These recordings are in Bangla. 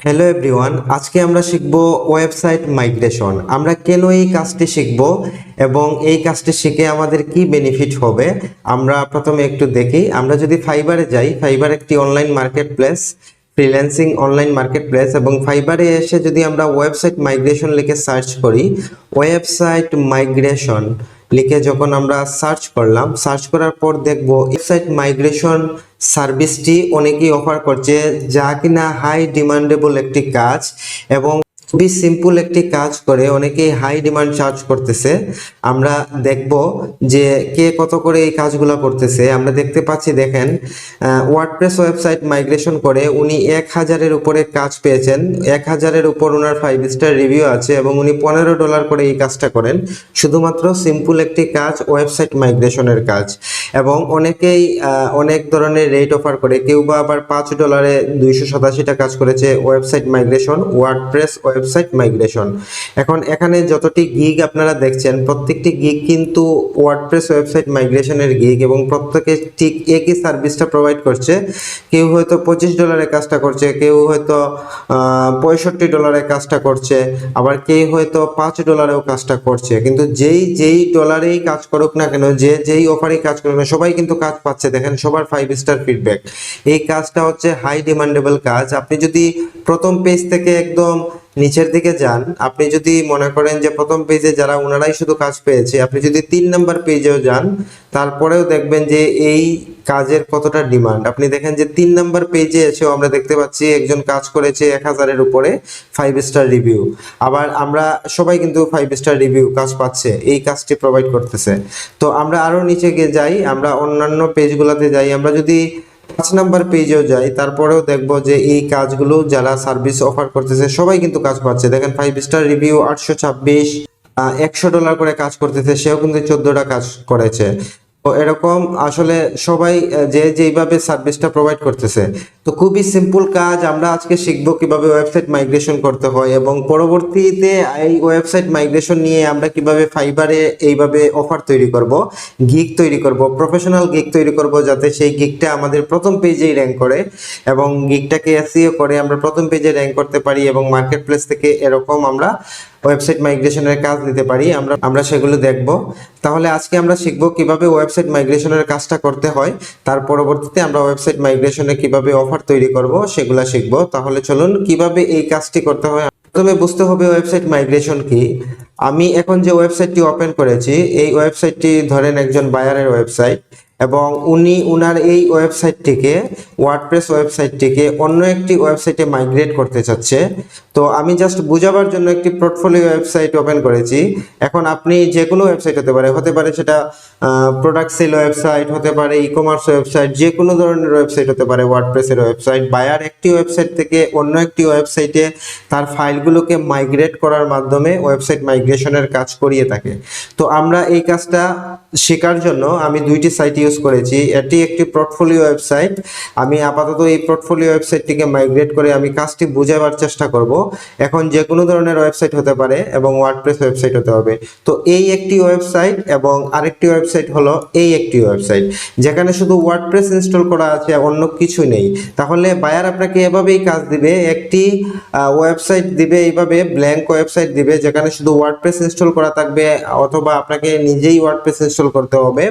হ্যালো এভরিওয়ান আজকে আমরা শিখব ওয়েবসাইট মাইগ্রেশন আমরা কেন এই কাজটি শিখব এবং এই কাজটি শিখে আমাদের কি বেনিফিট হবে, আমরা প্রথমে একটু দেখি। আমরা যদি ফাইবারে যাই ফাইবার একটি online marketplace freelancing online marketplace এবং ফাইবারে এসে যদি আমরা ওয়েবসাইট মাইগ্রেশন লিখে সার্চ করি ওয়েবসাইট মাইগ্রেশন লিখে যখন আমরা সার্চ করলাম সার্চ করার পর দেখব ওয়েবসাইট মাইগ্রেশন সার্ভিসটি অনেকেই অফার করছে, যা কিনা হাই ডিমান্ডেবল একটি কাজ এবং খুবই সিম্পল একটি কাজ করে অনেকেই হাই ডিমান্ড চার্জ করতেছে। আমরা দেখব যে কে কত করে এই কাজগুলো করতেছে। আমরা দেখতে পাচ্ছি, দেখেন ওয়ার্ডপ্রেস ওয়েবসাইট মাইগ্রেশন করে উনি এক হাজারের উপরে কাজ পেয়েছেন। এক হাজারের উপর ওনার ফাইভ স্টার রিভিউ আছে এবং উনি পনেরো ডলার করে এই কাজটা করেন। শুধুমাত্র সিম্পল একটি কাজ ওয়েবসাইট মাইগ্রেশনের কাজ। এবং অনেকেই অনেক ধরনের রেট অফার করে। কেউ বা আবার পাঁচ ডলারে দুইশো সাতাশিটা কাজ করেছে website migration WordPress website migration এখন এখানে যতটি গিগ আপনারা দেখছেন, প্রত্যেকটি গিগ কিন্তু ওয়ার্ডপ্রেস ওয়েবসাইট মাইগ্রেশনের গিগ এবং প্রত্যেকে ঠিক একই সার্ভিসটা প্রোভাইড করছে। কেউ হয়তো পঁচিশ ডলারে কাজটা করছে, কেউ হয়তো পঁয়ষট্টি ডলারে কাজটা করছে, আবার কেউ হয়তো পাঁচ ডলারেও কাজটা করছে। কিন্তু যেই যেই ডলারেই কাজ করুক না কেন, যে, যেই অফারেই কাজ করুক না, সবাই কিন্তু কাজ পাচ্ছে। দেখেন, সবার ফাইভ স্টার ফিডব্যাক এই কাজটা হচ্ছে হাই ডিমান্ডেবল কাজ। আপনি যদি প্রথম পেজ থেকে একদম নিচের দিকে যান। আপনি যদি মনে করেন যে প্রথম পেজে যারা ওনারাই শুধু কাজ পেয়েছে, আপনি যদি তিন নাম্বার পেজেও যান, তারপরেও দেখবেন যে এই কাজের কতটা ডিমান্ড আপনি দেখেন যে তিন নাম্বার পেজে এসেও আমরা দেখতে পাচ্ছি একজন কাজ করেছে এক হাজারের উপরে ফাইভ স্টার রিভিউ আবার আমরা সবাই কিন্তু ফাইভ স্টার রিভিউ কাজ পাচ্ছে, এই কাজটি প্রোভাইড করতেছে। তো আমরা আরও নিচে গিয়ে যাই, আমরা অন্যান্য পেজগুলোতে যাই। আমরা যদি পাঁচ নাম্বার পেজেও যাই, তারপরেও দেখব যে এই কাজগুলো যারা সার্ভিস অফার করতেছে, সবাই কিন্তু কাজ পাচ্ছে। দেখেন ফাইভ স্টার রিভিউ আটশো ছাব্বিশ একশো ডলার করে কাজ করতেছে, সেও কিন্তু চোদ্দটা কাজ করেছে। তো এরকম আসলে সবাই যে যেইভাবে সার্ভিসটা প্রোভাইড করতেছে তো খুবই সিম্পল কাজ। আমরা আজকে শিখব কীভাবে ওয়েবসাইট মাইগ্রেশন করতে হয় এবং পরবর্তীতে এই ওয়েবসাইট মাইগ্রেশন নিয়ে আমরা কীভাবে ফাইবারে এইভাবে অফার তৈরি করব গিগ তৈরি করব প্রফেশনাল গিগ তৈরি করব যাতে সেই গিগটা আমাদের প্রথম পেজেই র্যাঙ্ক করে এবং গিগটাকে এসিও করে আমরা প্রথম পেজে র্যাঙ্ক করতে পারি এবং মার্কেট প্লেস থেকে এরকম আমরা ওয়েবসাইট মাইগ্রেশনের কাজ দিতে পারি। আমরা আমরা সেগুলো দেখব। তাহলে আজকে আমরা শিখব কীভাবে ওয়েবসাইট মাইগ্রেশনের কাজটা করতে হয়। তার পরবর্তীতে আমরা ওয়েবসাইট মাইগ্রেশনে কীভাবে অফার তৈরি করব, সেগুলা শিখব। তাহলে চলুন, কীভাবে এই কাজটি করতে হয়? প্রথমে বুঝতে হবে ওয়েবসাইট মাইগ্রেশন কি। আমি এখন যে ওয়েবসাইটটি ওপেন করেছি, এই ওয়েবসাইটটি ধরেন একজন বায়ারের ওয়েবসাইট এবং উনি উনার এই ওয়েবসাইটটিকে ওয়ার্ডপ্রেস ওয়েবসাইটটিকে অন্য একটি ওয়েবসাইটে মাইগ্রেট করতে চাচ্ছে। তো আমি জাস্ট বোঝাবার জন্য একটি পোর্টফোলিও ওয়েবসাইট ওপেন করেছি। এখন আপনি যে কোনো ওয়েবসাইট হতে পারে হতে পারে সেটা প্রোডাক্ট সেল ওয়েবসাইট হতে পারে ই কমার্স ওয়েবসাইট যে কোনো ধরনের ওয়েবসাইট হতে পারে ওয়ার্ডপ্রেসের ওয়েবসাইট বায়ার একটি ওয়েবসাইট থেকে অন্য একটি ওয়েবসাইটে তার ফাইলগুলোকে মাইগ্রেট করার মাধ্যমে ওয়েবসাইট মাইগ্রেশনের কাজ করিয়ে থাকে। তো আমরা এই কাজটা শেখার জন্য আমি দুইটি সাইট ইউজ করেছি। এটি একটি পোর্টফোলিও ওয়েবসাইট আমি আপাতত এই পোর্টফোলিও ওয়েবসাইটটিকে মাইগ্রেট করে আমি কাজটি বোঝাবার চেষ্টা করব। এখন যে কোনো ধরনের ওয়েবসাইট হতে পারে এবং ওয়ার্ডপ্রেস ওয়েবসাইট হতে হবে। তো এই একটি ওয়েবসাইট এবং আরেকটি ওয়েবসাইট হলো এই একটি ওয়েবসাইট যেখানে শুধু ওয়ার্ডপ্রেস ইনস্টল করা আছে, অন্য কিছু নেই। তাহলে বায়ার আপনাকে এভাবেই কাজ দিবে। একটি ওয়েবসাইট দিবে এইভাবে ব্ল্যাঙ্ক ওয়েবসাইট দিবে, যেখানে শুধু ওয়ার্ডপ্রেস ইনস্টল করা থাকবে, অথবা আপনাকে নিজেই ওয়ার্ডপ্রেস ইনস্টল করতে হবে।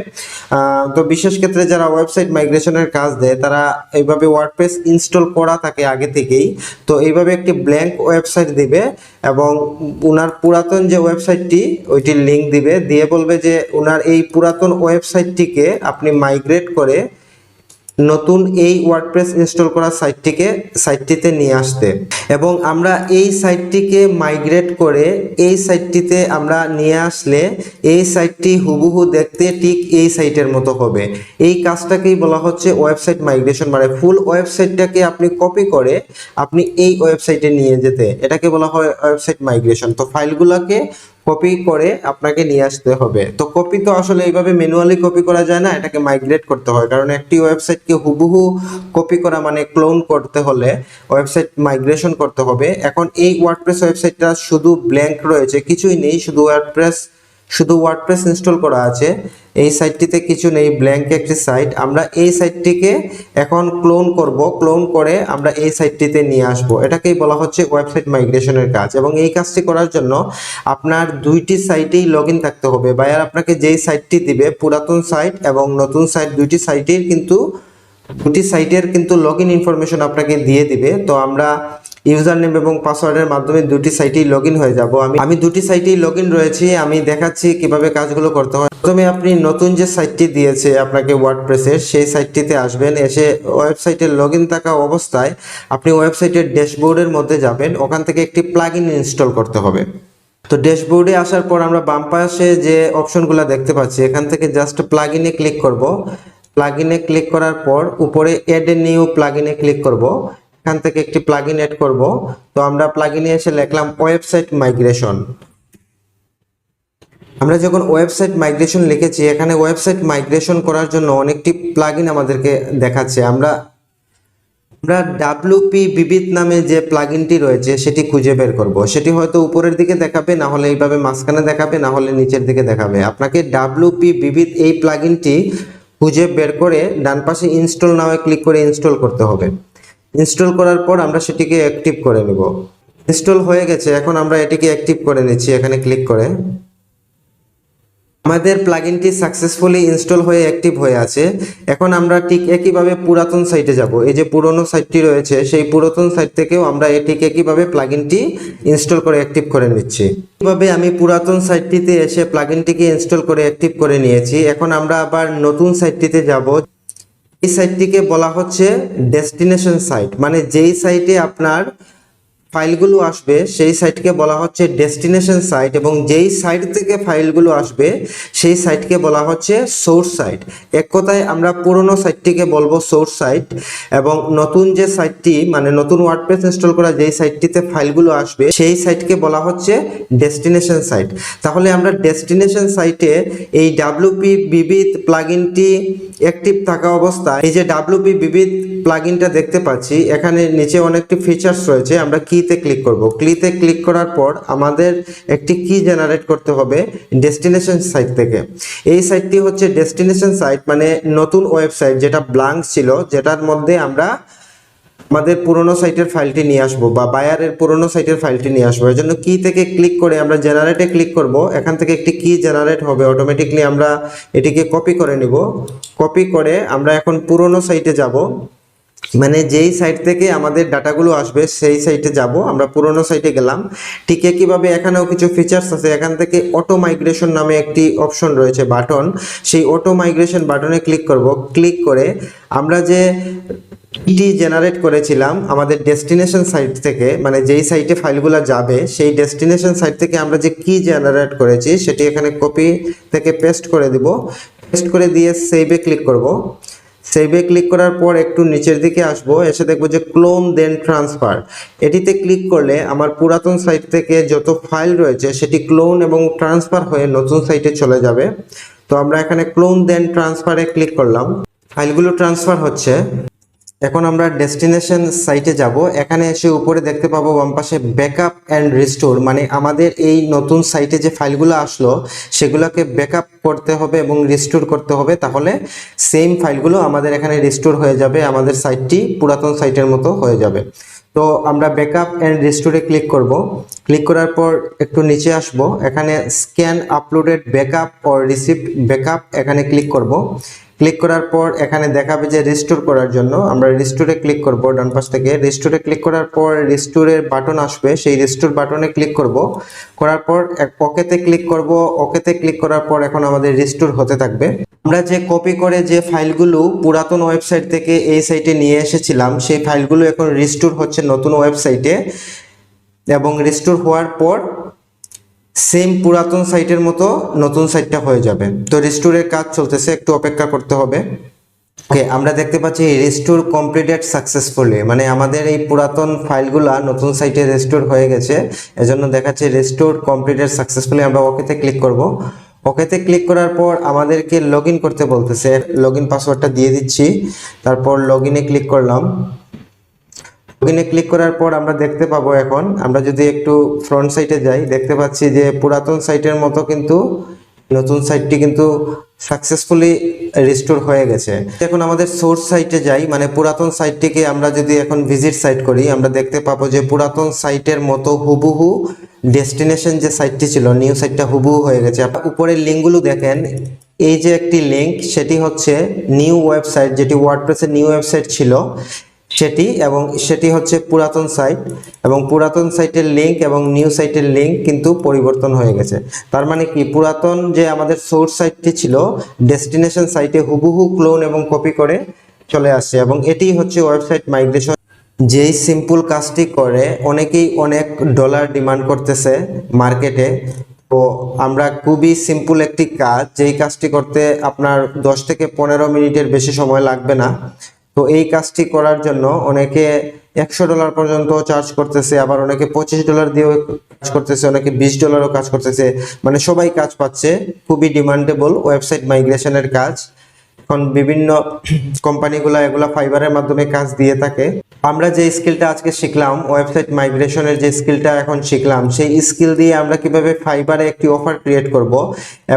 তো বিশেষ ক্ষেত্রে যারা ওয়েবসাইট মাইগ্রেশনের কাজ দেয়, তারা এইভাবে ওয়ার্ডপ্রেস ইনস্টল করা থাকে আগে থেকেই। তো এইভাবে একটি ব্ল্যাঙ্ক ওয়েবসাইট দিবে এবং উনার পুরাতন যে ওয়েবসাইটটি, ওইটির লিঙ্ক দিবে। দিয়ে বলবে যে উনার এই পুরাতন ওয়েবসাইটটিকে আপনি মাইগ্রেট করে নতুন এই ওয়ার্ডপ্রেস ইনস্টল করা সাইটটিকে, সাইটটিতে নিয়ে আসতে। এবং আমরা এই সাইটটিকে মাইগ্রেট করে এই সাইটটিতে আমরা নিয়ে আসলে এই সাইটটি হুবহু দেখতে ঠিক এই সাইটের মতো হবে। এই কাজটাকেই বলা হচ্ছে ওয়েবসাইট মাইগ্রেশন মানে ফুল ওয়েবসাইটটাকে আপনি কপি করে আপনি এই ওয়েবসাইটে নিয়ে যেতে। এটাকে বলা হয় ওয়েবসাইট মাইগ্রেশন। তো ফাইলগুলোকে কপি করে আপনাকে নিয়ে আসতে হবে। তো কপি তো আসলে এইভাবে ম্যানুয়ালি কপি করা যায় না, এটাকে মাইগ্রেট করতে হয়। কারণ একটি ওয়েবসাইটকে হুবহু কপি করা মানে ক্লোন করতে হলে ওয়েবসাইট মাইগ্রেশন করতে হবে। এখন এই ওয়ার্ডপ্রেস ওয়েবসাইটটা শুধু ব্ল্যাঙ্ক রয়েছে, কিছুই নেই, শুধু ওয়ার্ডপ্রেস শুধু ওয়ার্ডপ্রেস ইনস্টল করা আছে। এই সাইটটিতে কিছু নেই ব্ল্যাঙ্ক একটি সাইট আমরা এই সাইটটিকে এখন ক্লোন করব। ক্লোন করে আমরা এই সাইটটিতে নিয়ে আসব। এটাকেই বলা হচ্ছে ওয়েবসাইট মাইগ্রেশনের কাজ। এবং এই কাজটি করার জন্য আপনার দুইটি সাইটেই লগ থাকতে হবে। বায়ার আপনাকে যেই সাইটটি দিবে, পুরাতন সাইট এবং নতুন সাইট দুইটি সাইটের কিন্তু দুটি সাইটের কিন্তু লগ ইন ইনফরমেশন আপনাকে দিয়ে দিবে। তো আমরা ইউজার নেম এবং পাসওয়ার্ডের মাধ্যমে দুটি সাইটেই লগ হয়ে যাব। আমি আমি দুটি সাইটেই লগ রয়েছি, আমি দেখাচ্ছি কীভাবে কাজগুলো করতে হয়। প্রথমে আপনি নতুন যে সাইটটি দিয়েছে আপনাকে ওয়ার্ডপ্রেসের সেই সাইটটিতে আসবেন, এসে ওয়েবসাইটের লগ ইন থাকা অবস্থায় আপনি ওয়েবসাইটের ড্যাশবোর্ডের মধ্যে যাবেন, ওখান থেকে একটি প্লাগ ইনস্টল করতে হবে। তো ড্যাশবোর্ডে আসার পর আমরা বাম পাশে যে অপশনগুলো দেখতে পাচ্ছি, এখান থেকে জাস্ট প্লাগ ইনে ক্লিক করব। প্লাগইনে ক্লিক করার পর উপরে এড নিউ প্লাগইনে ক্লিক করব। এখান থেকে একটি প্লাগ ইন এড করব। তো আমরা প্লাগ ইনে এসে লিখলাম ওয়েবসাইট মাইগ্রেশন আমরা যখন ওয়েবসাইট মাইগ্রেশন লিখেছি, এখানে ওয়েবসাইট মাইগ্রেশন করার জন্য অনেকটি প্লাগইন আমাদেরকে দেখাচ্ছে। আমরা আমরা ডাব্লিউপি বিবিধ নামে যে প্লাগইনটি রয়েছে, সেটি খুঁজে বের করব। সেটি হয়তো উপরের দিকে দেখাবে, না হলে এইভাবে মাঝখানে দেখাবে, না হলে নিচের দিকে দেখাবে। আপনাকে ডাব্লিউপি বিবিধ এই প্লাগইনটি খুঁজে বের করে ডান পাশে ইনস্টল নামে ক্লিক করে ইনস্টল করতে হবে। ইনস্টল করার পর আমরা সেটিকে অ্যাক্টিভ করে নেব। ইনস্টল হয়ে গেছে, এখন আমরা এটিকে অ্যাক্টিভ করে নিচ্ছি, এখানে ক্লিক করে। আমাদের প্লাগইনটি সাকসেসফুলি ইনস্টল হয়ে অ্যাক্টিভ হয়ে আছে। এখন আমরা ঠিক একইভাবে পুরাতন সাইটে যাব। এই যে পুরনো সাইটটি রয়েছে, সেই পুরাতন সাইট থেকেও আমরা এ ঠিক একইভাবে প্লাগইনটি ইনস্টল করে অ্যাক্টিভ করে নিচ্ছি। এইভাবে আমি পুরাতন সাইটটিতে এসে প্লাগইনটিকে ইনস্টল করে অ্যাক্টিভ করে নিয়েছি। এখন আমরা আবার নতুন সাইটটিতে যাব। এই সাইটটিকে বলা হচ্ছে ডেস্টিনেশন সাইট মানে যেই সাইটে আপনার ফাইলগুলো আসবে, সেই সাইটকে বলা হচ্ছে ডেস্টিনেশন সাইট এবং যেই সাইট থেকে ফাইলগুলো আসবে, সেই সাইটকে বলা হচ্ছে সোর্স সাইট। এক কথায় আমরা পুরনো সাইটটিকে বলব সোর্স সাইট এবং নতুন যে সাইটটি মানে নতুন ওয়ার্ডপ্রেস ইনস্টল করা যেই সাইটটিতে ফাইলগুলো আসবে, সেই সাইটকে বলা হচ্ছে ডেস্টিনেশন সাইট। তাহলে আমরা ডেস্টিনেশন সাইটে এই ডাব্লিউপি বিবিধ প্লাগইনটি অ্যাক্টিভ থাকা অবস্থায়, এই যে ডাব্লিউপি বিবিধ প্লাগইনটা দেখতে পাচ্ছি, এখানে নিচে অনেকটি ফিচার্স রয়েছে, আমরা কিতে ক্লিক করব। ক্লিতে ক্লিক করার পর আমাদের একটি কি জেনারেট করতে হবে ডেস্টিনেশন সাইট থেকে। এই সাইটটি হচ্ছে ডেস্টিনেশন সাইট মানে নতুন ওয়েবসাইট যেটা ব্লাঙ্ক ছিল, যেটার মধ্যে আমরা আমাদের পুরনো সাইটের ফাইলটি নিয়ে আসব বা বায়ারের পুরনো সাইটের ফাইলটি নিয়ে আসব। এর জন্য কি থেকে ক্লিক করে আমরা জেনারেটে ক্লিক করব। এখান থেকে একটি কি জেনারেট হবে। অটোমেটিকলি আমরা এটিকে কপি করে নিব। কপি করে আমরা এখন পুরনো সাইটে যাব। মানে যেই সাইট থেকে আমাদের ডাটাগুলো আসবে, সেই সাইটে যাব। আমরা পুরনো সাইটে গেলাম। ঠিক একইভাবে এখানেও কিছু ফিচার্স আছে। এখান থেকে অটো মাইগ্রেশন নামে একটি অপশন রয়েছে বাটন সেই অটো মাইগ্রেশন বাটনে ক্লিক করব। ক্লিক করে আমরা যে ইটি জেনারেট করেছিলাম, আমাদের ডেস্টিনেশন সাইট থেকে মানে যেই সাইটে ফাইলগুলো যাবে, সেই ডেস্টিনেশন সাইট থেকে আমরা যে কি জেনারেট করেছি, সেটি এখানে কপি থেকে পেস্ট করে দিব। পেস্ট করে দিয়ে সেভে ক্লিক করব। সেভে ক্লিক করার পর একটু নিচের দিকে আসব, এসে দেখব যে ক্লোন দেন ট্রান্সফার এটিতে ক্লিক করলে আমার পুরাতন সাইট থেকে যত ফাইল রয়েছে, সেটি ক্লোন এবং ট্রান্সফার হয়ে নতুন সাইটে চলে যাবে। তো আমরা এখানে ক্লোন দেন ট্রান্সফারে ক্লিক করলাম। ফাইলগুলো ট্রান্সফার হচ্ছে। এখন আমরা ডেস্টিনেশন সাইটে যাব। এখানে এসে উপরে দেখতে পাবো বাম পাশে ব্যাকআপ অ্যান্ড রিস্টোর মানে আমাদের এই নতুন সাইটে যে ফাইলগুলো আসলো, সেগুলোকে ব্যাকআপ করতে হবে এবং রিস্টোর করতে হবে। তাহলে সেম ফাইলগুলো আমাদের এখানে রিস্টোর হয়ে যাবে, আমাদের সাইটটি পুরাতন সাইটের মতো হয়ে যাবে। তো আমরা ব্যাকআপ অ্যান্ড রিস্টোরে ক্লিক করব। ক্লিক করার পর একটু নিচে আসব। এখানে scan uploaded backup or receipt backup এখানে ক্লিক করব। ক্লিক করার পর এখানে দেখাবে যে রিস্টোর করার জন্য। আমরা রিস্টোরে ক্লিক করব ডান পাশ থেকে। রিস্টোরে ক্লিক করার পর রিস্টোরের বাটন আসবে। সেই রিস্টোর বাটনে ক্লিক করব। করার পর ওকেতে ক্লিক করব। ওকেতে ক্লিক করার পর এখন আমাদের রিস্টোর হতে থাকবে। আমরা যে কপি করে যে ফাইলগুলো পুরাতন ওয়েবসাইট থেকে এই সাইটে নিয়ে এসেছিলাম, সেই ফাইলগুলো এখন রিস্টোর হচ্ছে নতুন ওয়েবসাইটে এবং রিস্টোর হওয়ার পর সেম পুরাতন সাইটের মতো নতুন সাইটটা হয়ে যাবে। তো রিস্টোরের কাজ চলতেছে, একটু অপেক্ষা করতে হবে। ওকে আমরা দেখতে পাচ্ছি রিস্টোর কমপ্লিটেড সাকসেসফুলি মানে আমাদের এই পুরাতন ফাইলগুলা নতুন সাইটে রেস্টোর হয়ে গেছে। এজন্য দেখাচ্ছে রেস্টোর কমপ্লিটেড সাকসেসফুলি আমরা ওকেতে ক্লিক করব। ওকেতে ক্লিক করার পর আমাদেরকে লগ করতে বলতেছে। লগ ইন পাসওয়ার্ডটা দিয়ে দিচ্ছি। তারপর লগ ইনে ক্লিক করলাম। লগইনে ক্লিক করার পর আমরা দেখতে পাবো এখন, আমরা যদি একটু ফ্রন্ট সাইটে যাই, দেখতে পাচ্ছি যে পুরাতন সাইটের মতো কিন্তু নতুন সাইটটি কিন্তু সাকসেসফুলি রিস্টোর হয়ে গেছে। এখন আমাদের সোর্স সাইটে যাই মানে পুরাতন সাইটটিকে আমরা যদি এখন ভিজিট সাইট করি, আমরা দেখতে পাবো যে পুরাতন সাইটের মতো হুবহু ডেস্টিনেশন যে সাইটটি ছিল নিউ সাইটটা হুবহু হয়ে গেছে। উপরের লিঙ্কগুলো দেখেন, এই যে একটি লিঙ্ক সেটি হচ্ছে নিউ ওয়েবসাইট যেটি ওয়ার্ডপ্রেসের নিউ ওয়েবসাইট ছিল। সেটি এবং সেটি হচ্ছে পুরাতন সাইট এবং পুরাতন সাইটের লিংক এবং নিউ সাইটের লিংক কিন্তু পরিবর্তন হয়ে গেছে। তার মানে কি? পুরাতন যে আমাদের সোর্স সাইটটি ছিল ডেস্টিনেশন সাইটে হুবহু ক্লোন এবং কপি করে চলে আসছে এবং এটি হচ্ছে ওয়েবসাইট মাইগ্রেশন যেই সিম্পল কাজটি করে, অনেকেই অনেক ডলার ডিমান্ড করতেছে মার্কেটে তো আমরা খুবই সিম্পল একটি কাজ, যেই কাজটি করতে আপনার দশ থেকে পনেরো মিনিটের বেশি সময় লাগবে না তো এই কাজটি করার জন্য অনেকে একশো ডলার পর্যন্ত চার্জ করতেছে, আবার অনেকে পঁচিশ ডলার দিয়েও কাজ করতেছে, অনেকে বিশ ডলারও কাজ করতেছে। মানে সবাই কাজ পাচ্ছে, খুবই ডিমান্ডেবল ওয়েবসাইট মাইগ্রেশনের কাজ। এখন বিভিন্ন কোম্পানিগুলো এগুলা ফাইবারের মাধ্যমে কাজ দিয়ে থাকে। আমরা যে স্কিলটা আজকে শিখলাম ওয়েবসাইট মাইগ্রেশনের যে স্কিলটা এখন শিখলাম, সেই স্কিল দিয়ে আমরা কীভাবে ফাইবারে একটি অফার ক্রিয়েট করব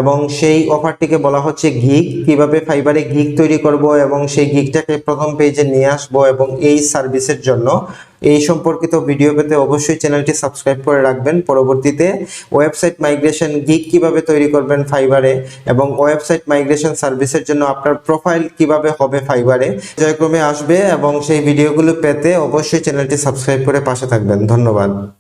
এবং সেই অফারটিকে বলা হচ্ছে গিগ কীভাবে ফাইবারে গিগ তৈরি করব এবং সেই গিগটাকে প্রথম পেজে নিয়ে আসব এবং এই সার্ভিসের জন্য এই সম্পর্কিত ভিডিও পেতে অবশ্যই চ্যানেলটি সাবস্ক্রাইব করে রাখবেন। পরবর্তীতে ওয়েবসাইট মাইগ্রেশন গিগ কীভাবে তৈরি করবেন ফাইবারে এবং ওয়েবসাইট মাইগ্রেশন সার্ভিসের জন্য আপনার প্রোফাইল কীভাবে হবে ফাইবারে জয়ক্রমে আসবে এবং সেই ভিডিওগুলো পেতে অবশ্যই চ্যানেলটি সাবস্ক্রাইব করে পাশে থাকবেন। ধন্যবাদ।